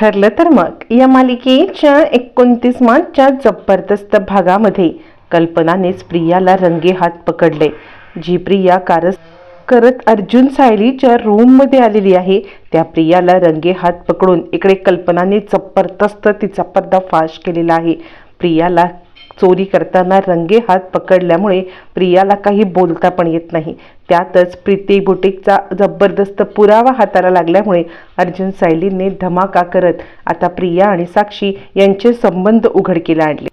ठरलं तर मग. या मालिकेच्या एकोणतीस मार्चच्या जबरदस्त भागामध्ये कल्पनानेच प्रियाला रंगे हात पकडले. जी प्रिया कारस करत अर्जुन सायलीच्या रूममध्ये आलेली आहे त्या प्रियाला रंगे हात पकडून इकडे कल्पनाने जबरदस्त तिचा पर्दाफाश केलेला आहे. प्रियाला चोरी करताना रंगे हात पकडल्यामुळे प्रियाला काही बोलता पण येत नाही. त्यातच प्रीती बुटीकचा जबरदस्त पुरावा हाताला लागल्यामुळे अर्जुन सायलीने धमाका करत आता प्रिया आणि साक्षी यांचे संबंध उघडकीला आणले.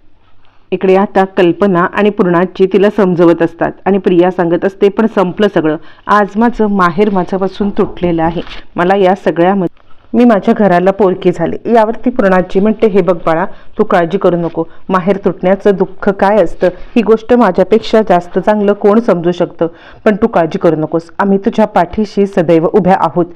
इकडे आता कल्पना आणि पूर्णाची तिला समजवत असतात आणि प्रिया सांगत असते पण संपलं सगळं. आज माझं माहेर माझ्यापासून तुटलेलं आहे. मला या सगळ्यामध्ये मी माझ्या घराला पोरकी झाले. यावरती पूर्णाची म्हणते हे बघ बाळा तू काळजी करू नको. माहेर तुटण्याचं दुःख काय असतं? ही गोष्ट माझ्यापेक्षा जास्त चांगलं कोण समजू शकतं? पण तू काळजी करू नकोस. आम्ही तुझ्या पाठीशी सदैव उभ्या आहोत.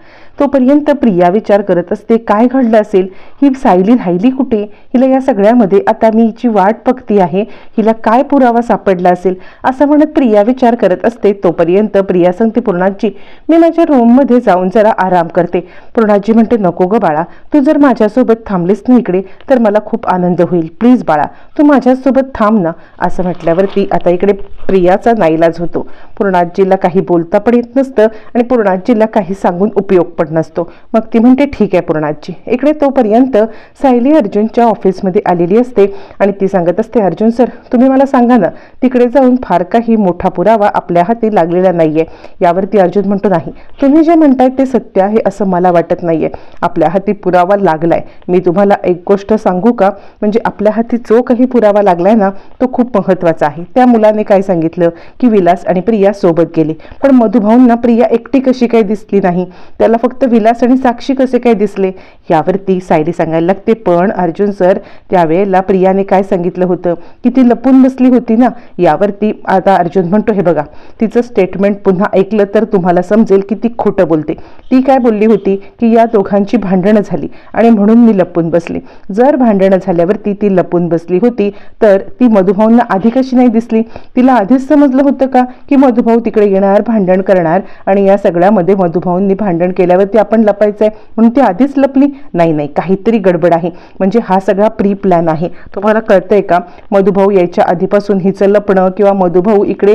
तोपर्यंत प्रिया विचार करत असते काय घडलं असेल? ही सायली राहिली कुठे? हिला या सगळ्यामध्ये आता मी हिची वाट बघती आहे. हिला काय पुरावा सापडला असेल? असं म्हणत प्रिया विचार करत असते. तोपर्यंत प्रिया सांगते पूर्णाजी मी माझ्या रूममध्ये जाऊन जरा आराम करते. पूर्णाजी म्हणते नको ग बाळा. तू जर माझ्यासोबत थांबलीस ना इकडे तर मला खूप आनंद होईल. प्लीज बाळा तू माझ्यासोबत थांब ना असं म्हटल्यावरती आता इकडे प्रियाचा नाईलाज होतो. पूर्णाजीला काही बोलता पण येत नसतं आणि पूर्णाजीला काही सांगून उपयोग पण नसतो. मग ती म्हणते ठीक आहे पूर्णाजी इकडे तोपर्यंत सायली अर्जुनच्या ऑफिसमध्ये आलेली असते आणि ती सांगत असते अर्जुन सर तुम्ही मला सांगा ना तिकडे जाऊन फार काही मोठा पुरावा आपल्या हाती लागलेला नाहीये. यावरती अर्जुन म्हणतो नाही. तुम्ही जे म्हणताय ते सत्य आहे असं मला वाटत नाहीये. आपल्या हाती पुरावा लागलाय. मी तुम्हाला एक गोष्ट सांगू का? म्हणजे आपल्या हाती जो काही पुरावा लागलाय ना तो खूप महत्त्वाचा आहे. त्या मुलाने काय सांगितलं? की विलास आणि प्रिया सोबत गेले. पण मधुभाऊंना प्रिया एकटी कशी काय दिसली नाही? त्याला फक्त विलास आणि साक्षी कसे काय दिसले? यावरती सायली सांगायला लागते पण अर्जुन सर त्यावेळेला प्रियाने काय सांगितलं होतं? की ती लपून बसली होती ना? यावरती आता अर्जुन म्हणतो हे बघा तिचं स्टेटमेंट पुन्हा ऐकलं तर तुम्हाला समजेल की ती खोटं बोलते. ती काय बोलली होती? की या दोघांची भांडणं झाली आणि म्हणून मी लपून बसली. जर भांडणं झाल्यावरती ती लपून बसली होती तर ती मधुभाऊंना आधी कशी नाही दिसली? तिला आधीच समजलं होतं का? की मधु मधुभाऊ तिकडे येणार भांडण करणार आणि या सगळ्यामध्ये मधुभाऊंनी भांडण केल्यावरती आपण लपायचंय. म्हणून ती आधीच लपली. नाही नाही काहीतरी गडबड आहे. म्हणजे हा सगळा प्री प्लॅन आहे. तुम्हाला कळतंय का? मधुभाऊ यायच्या आधीपासून हिचं लपणं किंवा मधुभाऊ इकडे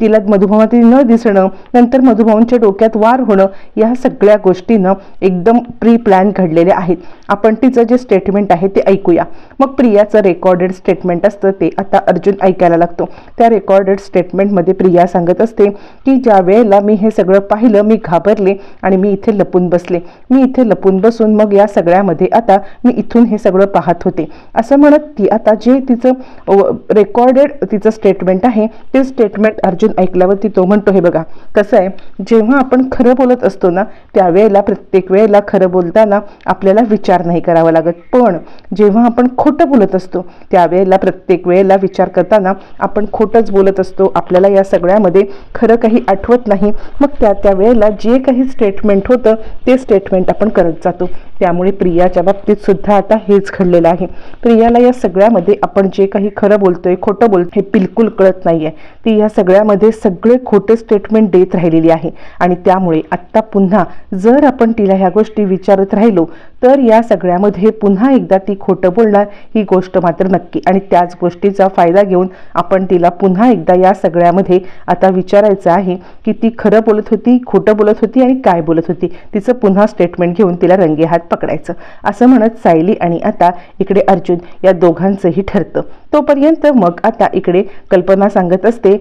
तिला मधुभावातील न दिसणं नंतर मधुभाऊंच्या डोक्यात वार होणं या सगळ्या गोष्टीनं एकदम प्री प्लॅन घडलेल्या आहेत. आपण तिचं जे स्टेटमेंट आहे ते ऐकूया. मग प्रियाचं रेकॉर्डेड स्टेटमेंट असतं ते. आता अर्जुन ऐकायला लागतो. त्या रेकॉर्डेड स्टेटमेंटमध्ये प्रिया सांगत असते की ज्या वेळेला मी हे सगळं पाहिलं मी घाबरले आणि मी इथे लपून बसले. मी इथे लपून बसून मग या सगळ्यामध्ये आता मी इथून हे सगळं पाहत होते. असं म्हणत ती आता जे तिचं रेकॉर्डेड तिचं स्टेटमेंट आहे ते स्टेटमेंट अर्जुन ऐकल्यावरती तो म्हणतो हे बघा कसं आहे जेव्हा आपण खरं बोलत असतो ना त्यावेळेला प्रत्येक वेळेला खरं बोलताना आपल्याला विचार नाही करावा लागत. पण जेव्हा आपण खोटं बोलत असतो त्यावेळेला प्रत्येक वेळेला विचार करताना आपण खोटंच बोलत असतो. आपल्याला या सगळ्यामध्ये खरं काही आठवत नाही. मग त्या त्या वेळेला जे काही स्टेटमेंट होतं ते स्टेटमेंट आपण करत जातो. त्यामुळे प्रियाच्या बाबतीत सुद्धा आता हेच घडलेलं आहे. प्रियाला या सगळ्यामध्ये आपण जे काही खरं बोलतोय खोटं बोलतोय हे बिलकुल कळत नाहीये. ती या सगळ्यामध्ये सगळे खोटे स्टेटमेंट देत राहिलेली आहे. आणि त्यामुळे आत्ता पुन्हा जर आपण तिला ह्या गोष्टी विचारत राहिलो तर या सगळ्यामध्ये पुन्हा एकदा ती खोटं बोलणार ही गोष्ट मात्र नक्की. आणि त्याच गोष्टीचा फायदा घेऊन आपण तिला पुन्हा एकदा या सगळ्यामध्ये आता विचारायचं आहे की ती खरं बोलत होती खोटं बोलत होती आणि काय बोलत होती? तिचं पुन्हा स्टेटमेंट घेऊन तिला रंगे हात पकडायचं. असं म्हणत सायली आणि आता इकडे अर्जुन या दोघांचंही ठरतं. तोपर्यंत मग आता इकडे कल्पना सांगत असते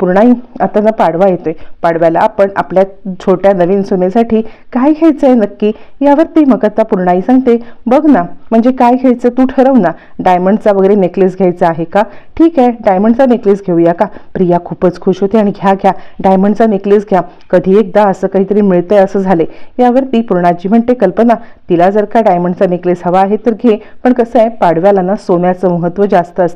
पूर्णाई आता ना पाडवा येतोय. पाडव्याला आपण आपल्या छोट्या नवीन सुनेसाठी काय घ्यायचं आहे नक्की? यावरती मग आता पूर्णाई सांगते बघ ना म्हणजे काय घ्यायचं तू ठरव ना. डायमंडचा वगैरे नेकलेस घ्यायचा आहे का? ठीक आहे डायमंडचा नेकलेस घेऊया का? प्रिया खूपच खुश होते आणि घ्या घ्या डायमंडचा नेकलेस घ्या. कधी एकदा असं काहीतरी मिळतंय असं झाले यावरती पूर्णाजी म्हणते कल्पना तिला जर का डायमंडचा नेकलेस हवा आहे तर घे. पण कसं आहे पाडव्याला ना सोन्याचं महत्त्व जास्त असतं.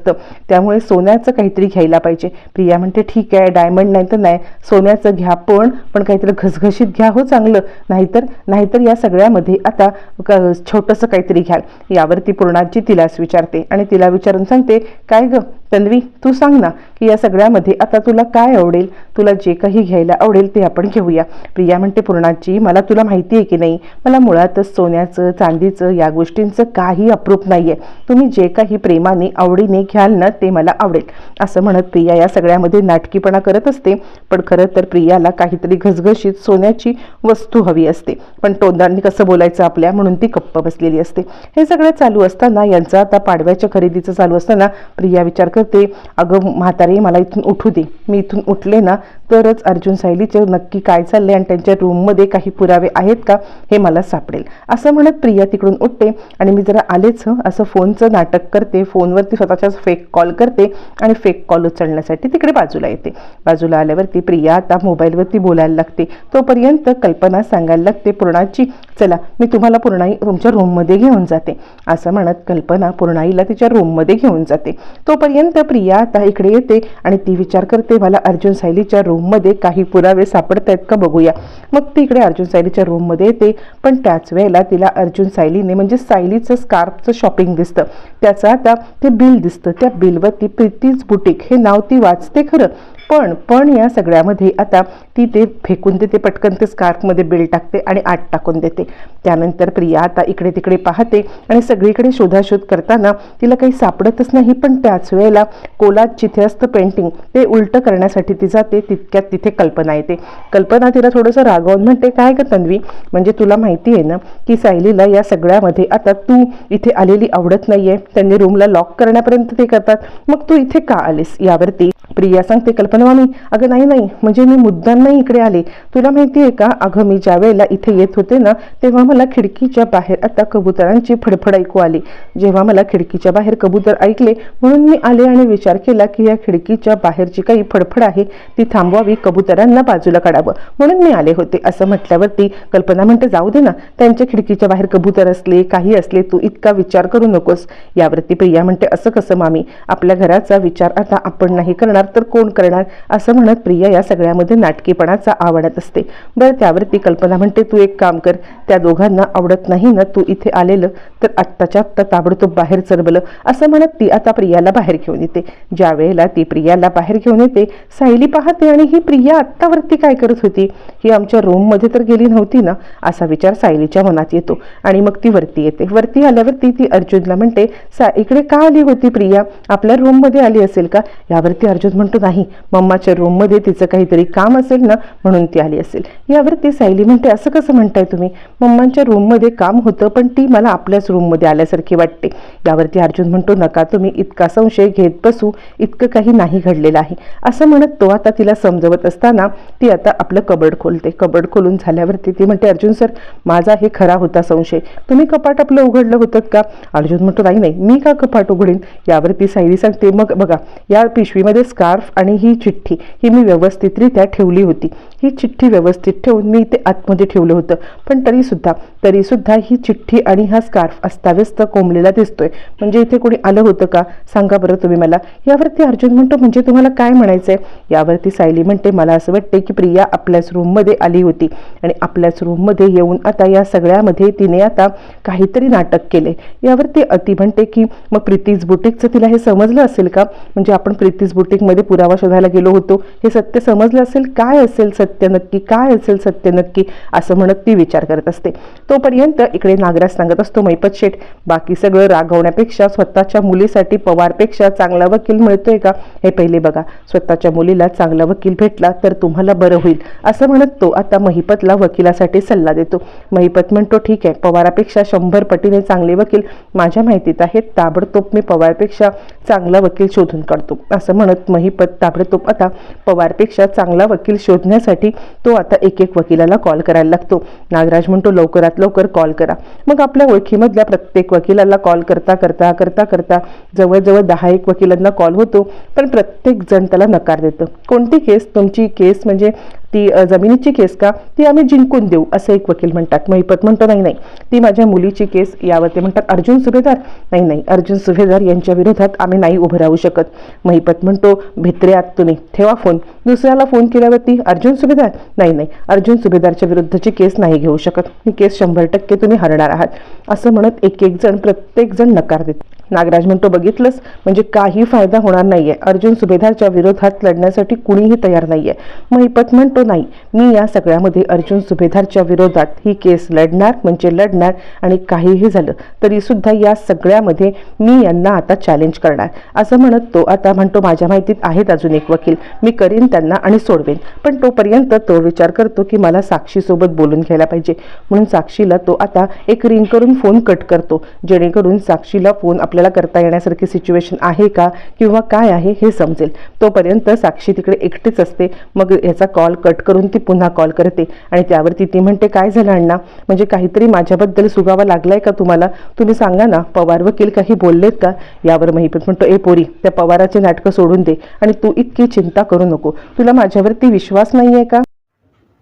त्यामुळे सोन्याचं काहीतरी घ्यायला पाहिजे. प्रिया म्हणते ठीक आहे डायमंड नाही तर नाही. सोन्याचं घ्या पण पण काहीतरी घसघशीत घ्या हो चांगलं. नाहीतर नाहीतर या सगळ्यामध्ये आता क- छोटंसं काहीतरी घ्याल. यावरती पूर्णाजी तिलाच विचारते आणि तिला विचारून सांगते काय ग तन्वी तू सांग ना की या सगळ्यामध्ये आता तुला काय आवडेल? तुला जे काही घ्यायला आवडेल ते आपण घेऊया. प्रिया म्हणते पूर्णाची मला तुला माहिती आहे की नाही? मला मुळातच सोन्याचं चांदीचं या गोष्टींचं काही अप्रूप नाही आहे तुम्ही जे काही प्रेमाने आवडीने घ्याल ना ते मला आवडेल. असं म्हणत प्रिया या सगळ्यामध्ये नाटकीपणा करत असते. पण खरं तर प्रियाला काहीतरी घसघशीत सोन्याची वस्तू हवी असते. पण तोंडांनी कसं बोलायचं आपल्या? म्हणून ती गप्प बसलेली असते. हे सगळं चालू असताना यांचं आता पाडव्याच्या खरेदीचं चालू असताना प्रिया विचार करते अगं म्हातारे मला इथून उठू दे. मी इथून उठले ना तरच अर्जुन सायलीचं नक्की काय चाललंय आणि त्यांच्या रूममध्ये काही पुरावे आहेत का हे मला सापडेल. असं म्हणत प्रिया तिकडून उठते आणि मी जरा आलेच असं फोनचं नाटक करते फोनवरती स्वतःच्याच फेक कॉल करते आणि फेक कॉल उचलण्यासाठी तिकडे बाजूला येते. बाजूला आल्यावरती प्रिया आता मोबाईलवरती बोलायला लागते. तोपर्यंत कल्पना सांगायला लागते पूर्णाची चला मी तुम्हाला पूर्णाई तुमच्या रूममध्ये घेऊन जाते. असं म्हणत कल्पना पूर्णाईला तिच्या रूममध्ये घेऊन जाते. तोपर्यंत प्रिया आता इकडे येते आणि ती विचार करते मला अर्जुन सायलीच्या रूममध्ये काही पुरावे सापडत आहेत का बघूया. मग ती इकडे अर्जुन सायलीच्या रूममध्ये येते. पण त्याच वेळेला तिला अर्जुन सायलीने म्हणजे सायलीचं स्कार्फचं शॉपिंग दिसतं. त्याचं आता ते बिल दिसतं. त्या बिलवरती प्रीतीज बुटीक हे नाव ती वाचते खरं. पण पण या सगळ्यामध्ये आता ती ते फेकून देते पटकन ते स्कार्फमध्ये बिल टाकते आणि आत टाकून देते. त्यानंतर प्रिया आता इकडे तिकडे पाहते आणि सगळीकडे शोधाशोध करताना तिला काही सापडतच नाही पण त्याच वेळेला कोलात जिथे असतं पेंटिंग ते उलटं करण्यासाठी ती जाते तितक्यात तिथे कल्पना येते. कल्पना तिला थोडंसं रागवून म्हणते काय ग तन्वी? म्हणजे तुला माहिती आहे ना की सायलीला या सगळ्यामध्ये आता तू इथे आलेली आवडत नाहीये. त्यांनी रूमला लॉक करण्यापर्यंत ते करतात. मग तू इथे का आलीस? यावरती प्रिया सांगते कल्पना मामी अगं नाही नाही. म्हणजे मी मुद्दाम नाही इकडे आले. तुला माहिती आहे का अगं मी ज्या वेळेला इथे येत होते ना तेव्हा मला खिडकीच्या बाहेर आता कबुतरांची फडफड ऐकू आली. जेव्हा मला खिडकीच्या बाहेर कबूतर ऐकले म्हणून मी आले आणि विचार केला की या खिडकीच्या बाहेरची काही फडफड आहे ती थांबवावी कबुतरांना बाजूला काढावं. म्हणून मी आले होते. असं म्हटल्यावरती कल्पना म्हणते जाऊ दे ना. त्यांच्या खिडकीच्या बाहेर कबूतर असले काही असले तू इतका विचार करू नकोस. यावरती प्रिया म्हणते असं कसं मामी? आपल्या घराचा विचार आता आपण नाही करणार तर कोण करणार? असं म्हणत प्रिया या सगळ्यामध्ये नाटकीपणाचा आवडत असते. बरं त्यावरती कल्पना म्हणते तू एक काम कर त्या दोघांना आवडत नाही ना तू इथे आलेलं तर आत्ताच्या आत्ता ताबडतोब बाहेर चरबलं असं म्हणत ती आता प्रियाला बाहेर घेऊन येते. ज्या वेळेला ती प्रियाला बाहेर घेऊन येते सायली पाहते आणि ही प्रिया आत्तावरती काय करत होती? ही आमच्या रूममध्ये तर गेली नव्हती ना असा विचार सायलीच्या मनात येतो. आणि मग ती वरती येते. वरती आल्यावरती ती अर्जुनला म्हणते सा इकडे का आली होती प्रिया? आपल्या रूममध्ये आली असेल का? यावरती अर्जुन म्हणतो नाही मम्माच्या रूममध्ये तिचं काहीतरी काम असेल ना म्हणून ती आली असेल. यावरती सायली म्हणते असं कसं म्हणताय तुम्ही? मम्मांच्या रूममध्ये काम होतं पण ती मला आपल्याच रूममध्ये आल्यासारखी वाटते. यावरती अर्जुन म्हणतो नका तुम्ही इतका संशय घेत बसू इतकं काही नाही घडलेलं आहे. असं म्हणत तो आता तिला समजवत असताना ती आता आपलं कबड खोलते. कबड खोलून झाल्यावरती ती म्हणते अर्जुन सर माझा हे खरा होता संशय. तुम्ही कपाट आपलं उघडलं होतं का? अर्जुन म्हणतो नाही नाही मी का कपाट उघडीन? यावरती सायली सांगते मग बघा या पिशवीमध्ये स्कार्फ आणि ही चिठ्ठी ही मी व्यवस्थितरित्या ठेवली होती. ही चिठ्ठी व्यवस्थित ठेवून मी ते आतमध्ये ठेवलं होतं. पण तरीसुद्धा तरीसुद्धा ही चिठ्ठी आणि हा स्कार्फ अस्ताव्यस्त कोंबलेला दिसतोय. म्हणजे इथे कोणी आलं होतं का? सांगा बरं तुम्ही मला. यावरती अर्जुन म्हणतो म्हणजे तुम्हाला काय म्हणायचंय? यावरती सायली म्हणते मला असं वाटते की प्रिया आपल्याच रूममध्ये आली होती. आणि आपल्याच रूममध्ये येऊन आता या सगळ्यामध्ये तिने आता काहीतरी नाटक केले. यावरती अति म्हणते की मग प्रीतीज बुटीकचं तिला हे समजलं असेल का? म्हणजे आपण प्रीतीज बुटीकमध्ये पुरावा शोधायला गेलो होतो. हे सत्य समजलं असेल? काय असेल सत्य नक्की? काय असेल सत्य नक्की? असं म्हणत ती विचार करत असते. तोपर्यंत इकडे नागराज सांगत असतो मैपत शेठ बाकी सगळं रागवण्यापेक्षा स्वतःच्या मुलीसाठी पवारपेक्षा चांगला वकील मिळतोय का? हे पहिले बघा. स्वतःच्या मुलीला चांगला वकील भेटला तर तुम्हाला बरं होईल. असं म्हणत तो आता महिपतला वकिलासाठी सल्ला देतो. महिपत म्हणतो ठीक आहे पवारापेक्षा शंभर पटीने चांगले वकील माझ्या माहितीत आहेत. ताबडतोब मी पवारपेक्षा चांगला वकील शोधून काढतो. असं म्हणत महिपत ताबडतोब आता पवारपेक्षा चांगला वकील शोधण्यासाठी तो आता एक एक वकिलाला कॉल करायला लागतो. नागराज म्हणतो लवकरात लवकर कॉल करा. मग आपल्या ओळखीमधल्या प्रत्येक वकिलाला कॉल करता करता करता करता जवळजवळ दहा एक वकिलांना कॉल होतो पण प्रत्येक जण त्याला नकार देतं. कोणती केस तुमची केस म्हणजे ती जमिनीची केस का ती आम्ही जिंकून देऊ असं एक वकील म्हणतात. महिपत म्हणतो नाही नाही ती माझ्या मुलीची केस यावर ते म्हणतात अर्जुन सुभेदार. नाही नाही अर्जुन सुभेदार यांच्या विरोधात आम्ही नाही उभं राहू शकत. महिपत म्हणतो भित्रे आत तुम्ही ठेवा फोन. दुसऱ्याला फोन केल्यावरती अर्जुन सुभेदार. नाही नाही अर्जुन सुभेदारच्या विरुद्धची केस नाही घेऊ शकत. ही केस शंभर टक्के तुम्ही हरणार आहात. असं म्हणत एक एक जण प्रत्येक जण नकार देत नागराज म्हणतो बघितलंस? म्हणजे काही फायदा होणार नाहीये. अर्जुन सुभेदारच्या विरोधात लढण्यासाठी कुणीही तयार नाहीये. महिपत म्हणतो नाही मी या सगळ्यामध्ये अर्जुन सुभेदारच्या विरोधात ही केस लढणार म्हणजे लढणार आणि काहीही झालं तरी सुद्धा या सगळ्यामध्ये मी यांना आता चॅलेंज करणार. असं म्हणत तो आता म्हणतो माझ्या माहितीत आहेत अजून एक वकील. मी करीन त्यांना आणि सोडवेन. पण तोपर्यंत तो विचार करतो की मला साक्षीसोबत बोलून घ्यायला पाहिजे. म्हणून साक्षीला तो आता एक रिंग करून फोन कट करतो जेणेकरून साक्षीला फोन आपल्या आपल्याला करता येण्यासारखी सिच्युएशन आहे का? किंवा काय आहे? हे समजेल. तोपर्यंत साक्षी तिकडे एकटीच असते. मग याचा कॉल कट करून ती पुन्हा कॉल करते. आणि त्यावरती ती म्हणते काय झालं अण्णा? म्हणजे काहीतरी माझ्याबद्दल सुगावा लागलाय का तुम्हाला? तुम्ही सांगा ना पवार वकील काही बोललेत का? यावर महिपत म्हणतो ए पोरी त्या पवाराचे नाटकं सोडून दे आणि तू इतकी चिंता करू नको. तुला माझ्यावरती विश्वास नाही आहे का?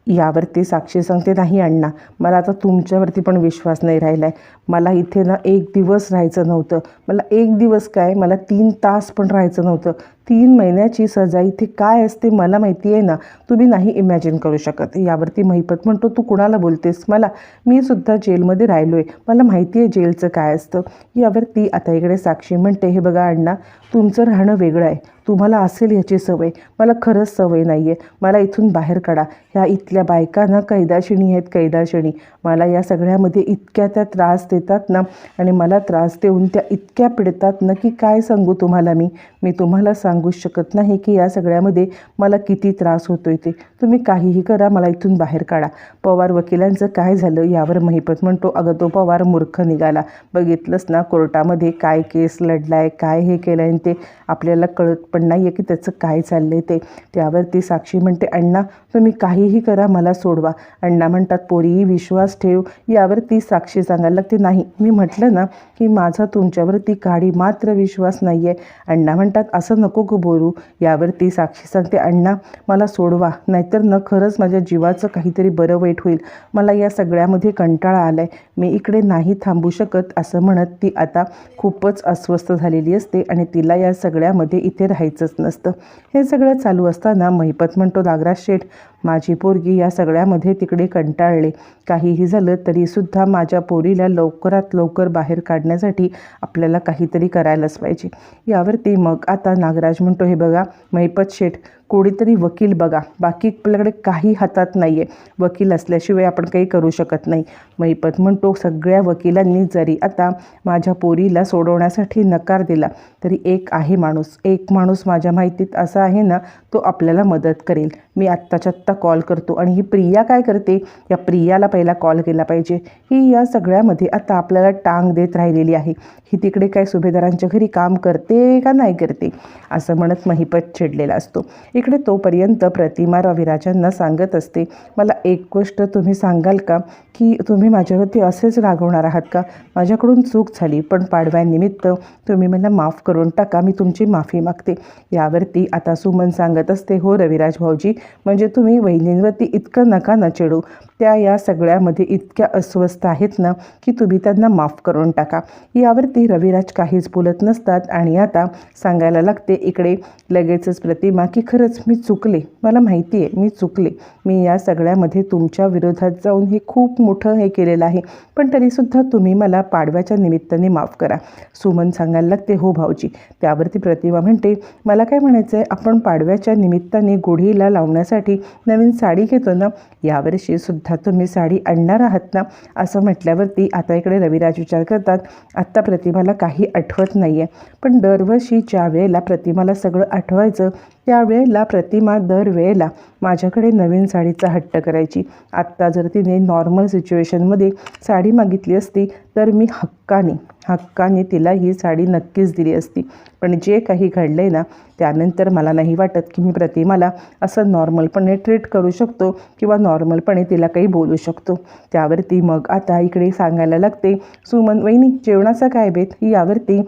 यावरती साक्षी सांगते नाही अण्णा मला आता तुमच्यावरती पण विश्वास नाही राहिला आहे मला इथे ना एक दिवस राहायचं नव्हतं. मला एक दिवस काय मला तीन तास पण राहायचं नव्हतं. तीन महिन्याची सजा इथे काय असते मला माहिती आहे ना. तुम्ही नाही इमॅजिन करू शकत. यावरती महिपत म्हणतो तू कुणाला बोलतेस? मला मी सुद्धा जेलमध्ये राहिलो आहे मला माहिती आहे जेलचं काय असतं. यावरती आता इकडे साक्षी म्हणते हे बघा अण्णा तुमचं राहणं वेगळं आहे. तुम्हाला असेल याची सवय. मला खरंच सवय नाही आहे मला इथून बाहेर काढा. ह्या इथल्या बायका ना कैदाशिणी आहेत कैदाशिणी. मला या सगळ्यामध्ये इतक्या त्या त्रास देतात ना आणि मला त्रास देऊन त्या इतक्या पिडतात ना की काय सांगू तुम्हाला मी? मी तुम्हाला सांगूच शकत नाही की या सगळ्यामध्ये मला किती त्रास होतोय ते. तुम्ही काहीही करा मला इथून बाहेर काढा. पवार वकिलांचं काय झालं यावर महिपत म्हणतो अगं तो पवार मूर्ख निघाला. बघितलंच ना कोर्टामध्ये काय केस लढलाय काय हे केलं आणि ते आपल्याला कळत पण नाही आहे की त्याचं काय चाललं आहे ते. त्यावरती साक्षी म्हणते अण्णा तुम्ही काहीही करा मला सोडवा. अण्णा म्हणतात पोरीही विश्वास ठेव यावरती साक्षी सांगायला लागते नाही मी म्हटलं ना की माझा तुमच्यावरती काडी मात्र विश्वास नाही आहे अण्णा म्हणतात असं नको गो बोलू. यावरती साक्षी सांगते अण्णा मला सोडवा नाहीतर न खरंच माझ्या जीवाचं काहीतरी बरं वाईट होईल. मला या सगळ्यामध्ये कंटाळा आला आहे मी इकडे नाही थांबू शकत असं म्हणत ती आता खूपच अस्वस्थ झालेली असते आणि तिला या सगळ्यामध्ये इथे राहायचंच नसतं. हे सगळं चालू असताना महिपत म्हणतो नागराज शेठ माझी पोरगी या सगळ्यामध्ये तिकडे कंटाळले. काहीही झालं तरीसुद्धा माझ्या पोरीला लवकरात लवकर बाहेर काढण्यासाठी आपल्याला काहीतरी करायलाच पाहिजे. यावरती मग आता नागराज म्हणतो हे बघा महिपत शेठ कोणीतरी वकील बघा. बाकी आपल्याकडे काही हातात नाही आहे वकील असल्याशिवाय आपण काही करू शकत नाही. महिपत म्हणतो सगळ्या वकिलांनी जरी आता माझ्या पोरीला सोडवण्यासाठी नकार दिला तरी एक आहे माणूस. एक माणूस माझ्या माहितीत असा आहे ना तो आपल्याला मदत करेल. मी आत्ताच्या आत्ता कॉल करतो. आणि ही प्रिया काय करते? या प्रियाला पहिला कॉल केला पाहिजे. ही या सगळ्यामध्ये आता आपल्याला टांग देत राहिलेली आहे. ही तिकडे काय सुभेदारांच्या घरी काम करते का नाही करते? असं म्हणत महिपत चिडलेला असतो. इकडे तोपर्यंत प्रतिमा रविराजांना सांगत असते मला एक गोष्ट तुम्ही सांगाल का? की तुम्ही माझ्यावरती असेच रागवणार आहात का? माझ्याकडून चूक झाली पण पाडव्यानिमित्त तुम्ही मला माफ करून टाका मी तुमची माफी मागते. यावरती आता सुमन सांगत असते हो रविराज भाऊजी म्हणजे तुम्ही वहिनींवरती इतकं नका न चिडू त्या या सगळ्यामध्ये इतक्या अस्वस्थ आहेत ना की तुम्ही त्यांना माफ करून टाका. यावरती रविराज काहीच बोलत नसतात आणि आता सांगायला लागते इकडे लगेचच प्रतिमा की खरंच मी चुकले. मला माहिती आहे मी चुकले. मी या सगळ्यामध्ये तुमच्या विरोधात जाऊन हे खूप मोठं हे केलेलं आहे. पण तरीसुद्धा तुम्ही मला पाडव्याच्या निमित्ताने माफ करा. सुमन सांगायला लागते हो भाऊजी. त्यावरती प्रतिमा म्हणते मला काय म्हणायचं आहे आपण पाडव्याच्या निमित्ताने गुढीला लावण्यासाठी नवीन साडी घेतो ना यावर्षीसुद्धा तुम्ही साडी आणणार आहात ना? असं म्हटल्यावरती आता इकडे रविराज विचार करतात आत्ता प्रतिमाला काही आठवत नाही आहे पण दरवर्षी ज्या वेळेला प्रतिमाला सगळं आठवायचं त्यावेळेला प्रतिमा दरवेळेला माझ्याकडे नवीन साडीचा हट्ट करायची. आत्ता जर तिने नॉर्मल सिच्युएशनमध्ये साडी मागितली असती तर मी हक्काने हक्काने तिला ही साडी नक्कीच दिली असती. पण जे काही घडलं आहे ना त्यानंतर मला नाही वाटत की मी प्रतिमाला असं नॉर्मलपणे ट्रीट करू शकतो किंवा नॉर्मलपणे तिला काही बोलू शकतो. त्यावरती मग आता इकडे सांगायला लागते सुमन वहिनी जेवणाचा काय बेत? यावरती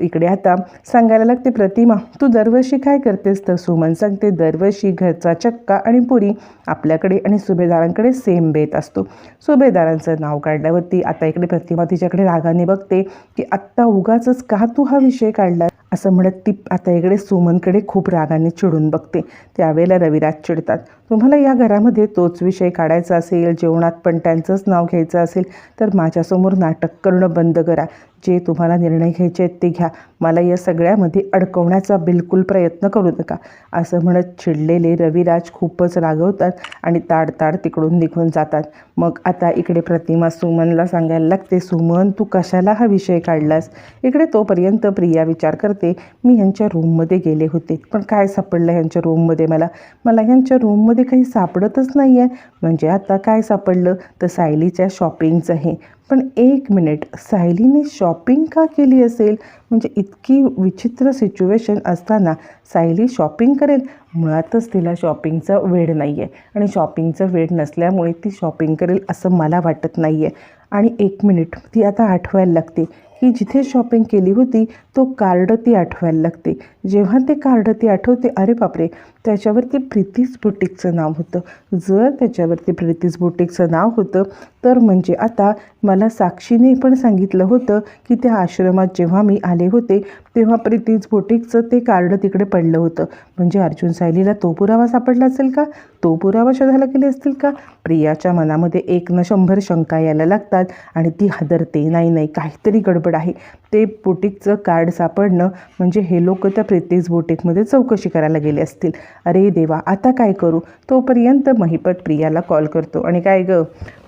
इकडे आता सांगायला लागते प्रतिमा तू दरवर्षी काय करतेस तर? सुमन सांगते दरवर्षी घरचा चक्का आणि पुरी आपल्याकडे आणि सुभेदारांकडे सेम बेत असतो. सुभेदारांचं नाव काढल्यावरती आता इकडे प्रतिमा तिच्याकडे रागाने बघते की आत्ता उगाच का तू हा विषय काढला असं म्हणत ती आता इकडे सुमनकडे खूप रागाने चिडून बघते. त्यावेळेला रविराज चिडतात. तुम्हाला या घरामध्ये तोच विषय काढायचा असेल जेवणात पण त्यांचंच नाव घ्यायचं असेल तर माझ्यासमोर नाटक करणं बंद करा. जे तुम्हाला निर्णय घ्यायचे आहेत ते घ्या. मला या सगळ्यामध्ये अडकवण्याचा बिलकुल प्रयत्न करू नका. असं म्हणत चिडलेले रविराज खूपच रागवतात आणि ताडताड तिकडून निघून जातात. मग आता इकडे प्रतिमा सुमनला सांगायला लागते सुमन तू कशाला हा विषय काढलास? इकडे तोपर्यंत प्रिया विचार करते मी ह्यांच्या रूममध्ये गेले होते. पण काय सापडलं ह्यांच्या रूममध्ये मला? मला ह्यांच्या रूममध्ये काही सापडतच नाही आहे म्हणजे आता काय सापडलं? तर सायलीच्या शॉपिंगचं हे. पण एक मिनिट सायलीने शॉपिंग का केली असेल? म्हणजे इतकी विचित्र सिच्युएशन असताना सायली शॉपिंग करेल? मुळातच तिला शॉपिंगचा वेळ नाही आहे आणि शॉपिंगचा वेळ नसल्यामुळे ती शॉपिंग करेल असं मला वाटत नाही आहे आणि एक मिनिट ती आता आठवायला लागते. ही जिथे शॉपिंग केली होती तो कार्ड ती आठवायला लागते. जेव्हा ते कार्ड ती आठवते अरे बापरे! त्याच्यावरती प्रीतीस बुटीकचं नाव होतं. जर त्याच्यावरती प्रीतीस बुटीकचं नाव होतं तर म्हणजे आता मला साक्षीने पण सांगितलं होतं की त्या आश्रमात जेव्हा मी आले होते तेव्हा प्रीतीज बोटिकचं ते कार्ड तिकडे पडलं होतं. म्हणजे अर्जुन सायलीला तो पुरावा सापडला असेल का? तो पुरावा शोधायला गेले असतील का? प्रियाच्या मनामध्ये एक न शंभर शंका यायला लागतात आणि ती हादरते. नाही नाही काहीतरी गडबड आहे. ते बोटिकचं कार्ड सापडणं म्हणजे हे लोक त्या प्रीतीज बोटिकमध्ये चौकशी करायला गेले असतील. अरे देवा आता काय करू? तोपर्यंत महिपत प्रियाला कॉल करतो. आणि काय गं?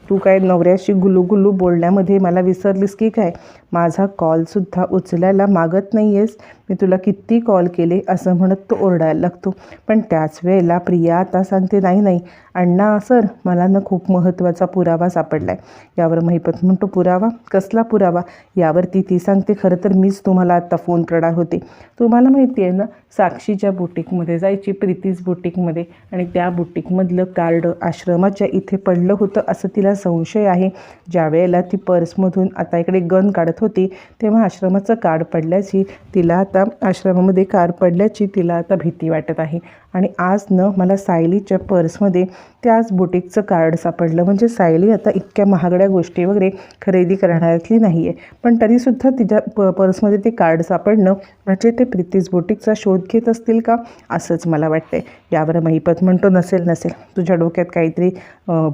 तू काय नवऱ्याशी गुलूगुलू बोलण्यामध्ये मला विसरलीस की काय? माझा कॉलसुद्धा उचलायला मागत नाही आहेस मी तुला किती कॉल केले असं म्हणत तो ओरडायला लागतो. पण त्याच वेळेला प्रिया आता सांगते नाही नाही अण्णा सर मला ना खूप महत्त्वाचा पुरावा सापडला आहे यावर महिपत म्हणतो पुरावा? कसला पुरावा? यावरती ती सांगते खरं तर मीच तुम्हाला आत्ता फोन करणार होते. तुम्हाला माहिती आहे ना साक्षीच्या बुटीकमध्ये जायची प्रीतीज बुटीकमध्ये आणि त्या बुटीकमधलं कार्ड आश्रमाच्या इथे पडलं होतं असं तिला संशय आहे. ज्या वेळेला ती पर्समधून आता इकडे गन काढत होती तेव्हा आश्रमाचं कार्ड पडल्याची तिला आता आश्रमामध्ये कार्ड पडल्याची तिला आता भीती वाटत आहे. आणि आज न मला सायलीच्या पर्समध्ये त्याच बुटीकचं कार्ड सापडलं. म्हणजे सायली आता इतक्या महागड्या गोष्टी वगैरे खरेदी करण्यातली नाही आहे पण तरीसुद्धा तिच्या प पर्समध्ये ते कार्ड सापडणं म्हणजे ते प्रीतीज बुटीकचा शोध घेत असतील का? असंच मला वाटतंय. यावर महिपत म्हणतो नसेल नसेल. तुझ्या डोक्यात काहीतरी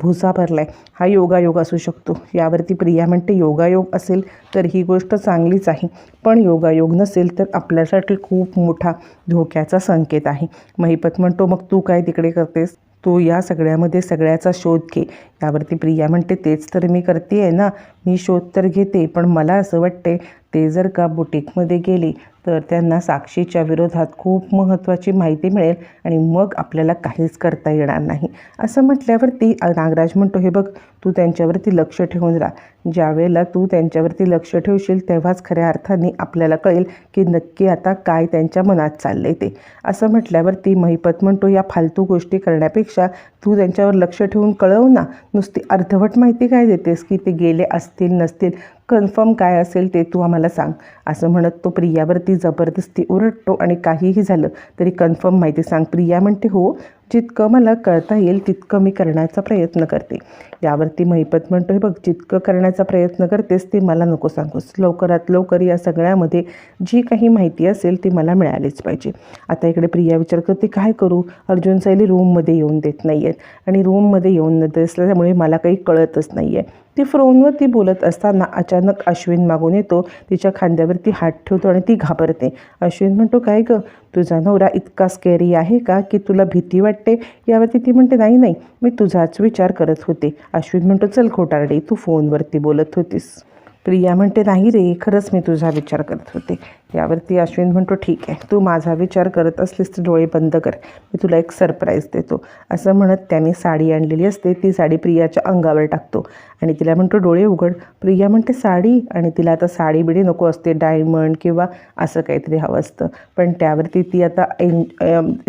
भुसा भरला आहे हा योगायोग असू शकतो. यावरती प्रिया म्हणते योगायोग असेल तर ही गोष्ट चांगलीच आहे. पण योगायोग नसेल तर आपल्यासाठी खूप मोठा धोक्याचा संकेत आहे. महिपत म्हणतो मग तू काय तिकडे करतेस? तू या सगळ्यामध्ये सगळ्याचा शोध घे. यावरती प्रिया म्हणते तेच तर मी करते आहे ना. मी शोध तर घेते पण मला असं वाटते ते जर का बुटीकमध्ये गेली तर त्यांना साक्षीच्या विरोधात खूप महत्त्वाची माहिती मिळेल आणि मग आपल्याला काहीच करता येणार नाही. असं म्हटल्यावरती नागराज म्हणतो हे बघ तू त्यांच्यावरती लक्ष ठेवून राहा. ज्यावेळेला तू त्यांच्यावरती लक्ष ठेवशील तेव्हाच खऱ्या अर्थाने आपल्याला कळेल की नक्की आता काय त्यांच्या मनात चाललंय ते. असं म्हटल्यावरती महिपत म्हणतो या फालतू गोष्टी करण्यापेक्षा तू त्यांच्यावर लक्ष ठेवून कळव ना. नुसती अर्धवट माहिती काय देतेस? की ते गेले असतील नसतील? कन्फर्म काय असेल ते तू आम्हाला सांग. असं म्हणत तो प्रियावरती जबरदस्ती ओरडतो आणि काहीही झालं तरी कन्फर्म माहिती सांग. प्रिया म्हणते हो जितकं मला कळता येईल तितकं मी करण्याचा प्रयत्न करते. यावरती महिपत म्हणतो हे बघ जितकं करण्याचा प्रयत्न करतेस ते मला नको सांगूस. लवकरात लवकर या सगळ्यामध्ये जी काही माहिती असेल ती मला मिळालीच पाहिजे. आता इकडे प्रिया विचार करते काय करू? अर्जुन सायली रूममध्ये येऊन देत नाही आहेत आणि रूममध्ये येऊन न देत असल्यामुळे मला काही कळतच नाही आहे ती फोनवरती बोलत असताना अचानक अश्विन मागून येतो. तिच्या खांद्यावरती हात ठेवतो आणि ती घाबरते. अश्विन म्हणतो काय गं? तुझा नवरा इतका स्केरी आहे का की तुला भीती वाटते? यावरती ती म्हणते नाही नाही. मी तुझाच विचार करत होते. अश्विन म्हणतो चल खोटारडे तू फोनवरती बोलत होतीस. प्रिया म्हणते नाही रे खरंच मी तुझा विचार करत होते. यावरती अश्विन म्हणतो ठीक आहे तू माझा विचार करत असलीस तर डोळे बंद कर. मी तुला एक सरप्राईज देतो. असं म्हणत त्याने साडी आणलेली असते. ती साडी प्रियाच्या अंगावर टाकतो आणि तिला म्हणतो डोळे उघड. प्रिया म्हणते साडी? आणि तिला आता साडी बिडी नको असते डायमंड किंवा असं काहीतरी हवं असतं. पण त्यावरती ती आता एन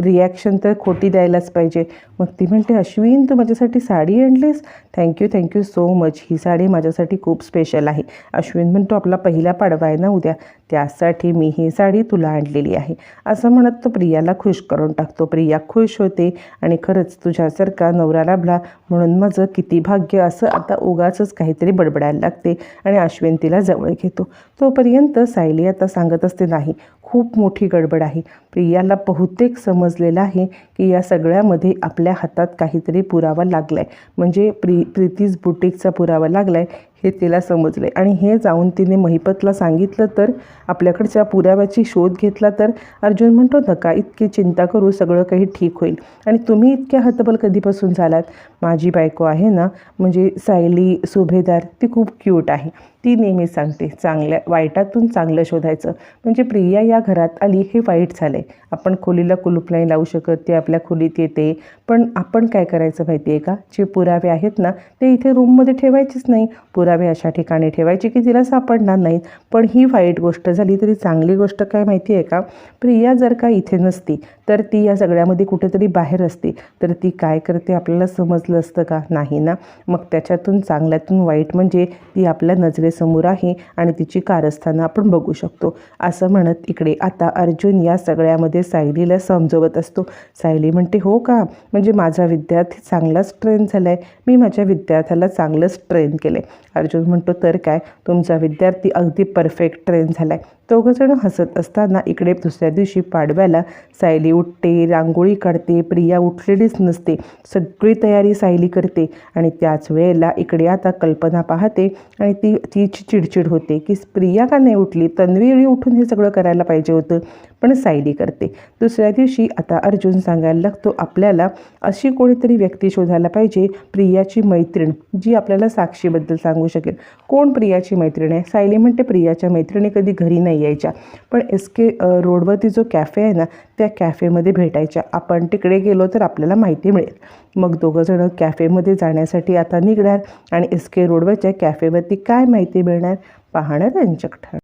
रिॲक्शन तर खोटी द्यायलाच पाहिजे. मग ती म्हणते अश्विन तू माझ्यासाठी sari आणलीस? Thank you thank you so much ही साडी माझ्यासाठी खूप स्पेशल आहे. अश्विन म्हणतो आपला पहिला पाडवा आहे ना उद्या. त्यासाठी की मी ही साडी तुला आणलेली आहे. असं म्हणत तो प्रियाला खुश करून टाकतो. प्रिया खुश होते आणि खरंच तुझ्यासारखा नवरा लाभला म्हणून माझं किती भाग्य असं आता उगाचच काहीतरी बडबडायला लागते आणि अश्विन तिला जवळ घेतो. तोपर्यंत सायली आता सांगत असते नाही खूप मोठी गडबड आहे. प्रियाला बहुतेक समजलेलं आहे की या सगळ्यामध्ये आपल्या हातात काहीतरी पुरावा लागला आहे म्हणजे प्री प्रीतीज बुटीकचा पुरावा लागला आहे हे तिला समजलं. आहे आणि हे जाऊन तिने महिपतला सांगितलं तर आपल्याकडच्या पुराव्याची शोध घेतला तर अर्जुन म्हणतो नका इतकी चिंता करू सगळं काही ठीक होईल. आणि तुम्ही इतक्या हतबल कधीपासून झालात? माझी बायको आहे ना म्हणजे सायली सुभेदार ती खूप क्यूट आहे. ती नेहमी सांगते चांगल्या वाईटातून चांगलं शोधायचं. म्हणजे प्रिया या घरात आली हे वाईट झालं आहे आपण खोलीला कुलूप नाही लावू शकत ते आपल्या खोलीत येते. पण आपण काय करायचं माहिती आहे का? जे पुरावे आहेत ना ते इथे रूममध्ये ठेवायचेच नाही. पुरावे अशा ठिकाणी ठेवायचे की तिला सापडणार नाहीत. पण ही वाईट गोष्ट झाली तरी चांगली गोष्ट काय माहिती आहे का? प्रिया जर का इथे नसती तर ती या सगळ्यामध्ये कुठेतरी बाहेर असते. तर ती काय करते? आपल्याला समजलं असतं का? नाही ना? मग त्याच्यातून चांगल्यातून वाईट म्हणजे ती आपल्या नजरेसमोर आहे आणि तिची कारस्थानं आपण बघू शकतो. असं म्हणत इकडे आता अर्जुन या सगळ्यामध्ये सायलीला समजवत असतो. सायली म्हणते हो का? म्हणजे माझा विद्यार्थी चांगलाच ट्रेन झाला आहे मी माझ्या विद्यार्थ्याला चांगलंच ट्रेन केलं आहे अर्जुन म्हणतो तर काय? तुमचा विद्यार्थी अगदी परफेक्ट ट्रेन झाला आहे दोघंजणं हसत असताना इकडे दुसऱ्या दिवशी पाडव्याला सायली उठते रांगोळी काढते प्रिया उठलेलीच नसते. सगळी तयारी सायली करते आणि त्याच वेळेला इकडे आता कल्पना पाहते आणि ती तिची चिडचिड होते की प्रिया का नाही उठली? तन्वी उठून हे सगळं करायला पाहिजे होतं. पण सायली करते. दुसऱ्या दिवशी आता अर्जुन सांगायला लागतो आपल्याला अशी कोणीतरी व्यक्ती शोधायला पाहिजे प्रियाची मैत्रीण जी आपल्याला साक्षीबद्दल सांगू शकेल. कोण प्रियाची मैत्रीण आहे? सायली म्हणते प्रियाच्या मैत्रिणी कधी घरी नाही यायच्या. पण एस के रोडवरती जो कॅफे आहे ना त्या कॅफेमध्ये भेटायच्या. आपण तिकडे गेलो तर आपल्याला माहिती मिळेल. मग दोघंजणं कॅफेमध्ये जाण्यासाठी आता निघणार आणि एस के रोडवरच्या कॅफेवरती काय माहिती मिळणार? पाहणं त्यांच्याकडं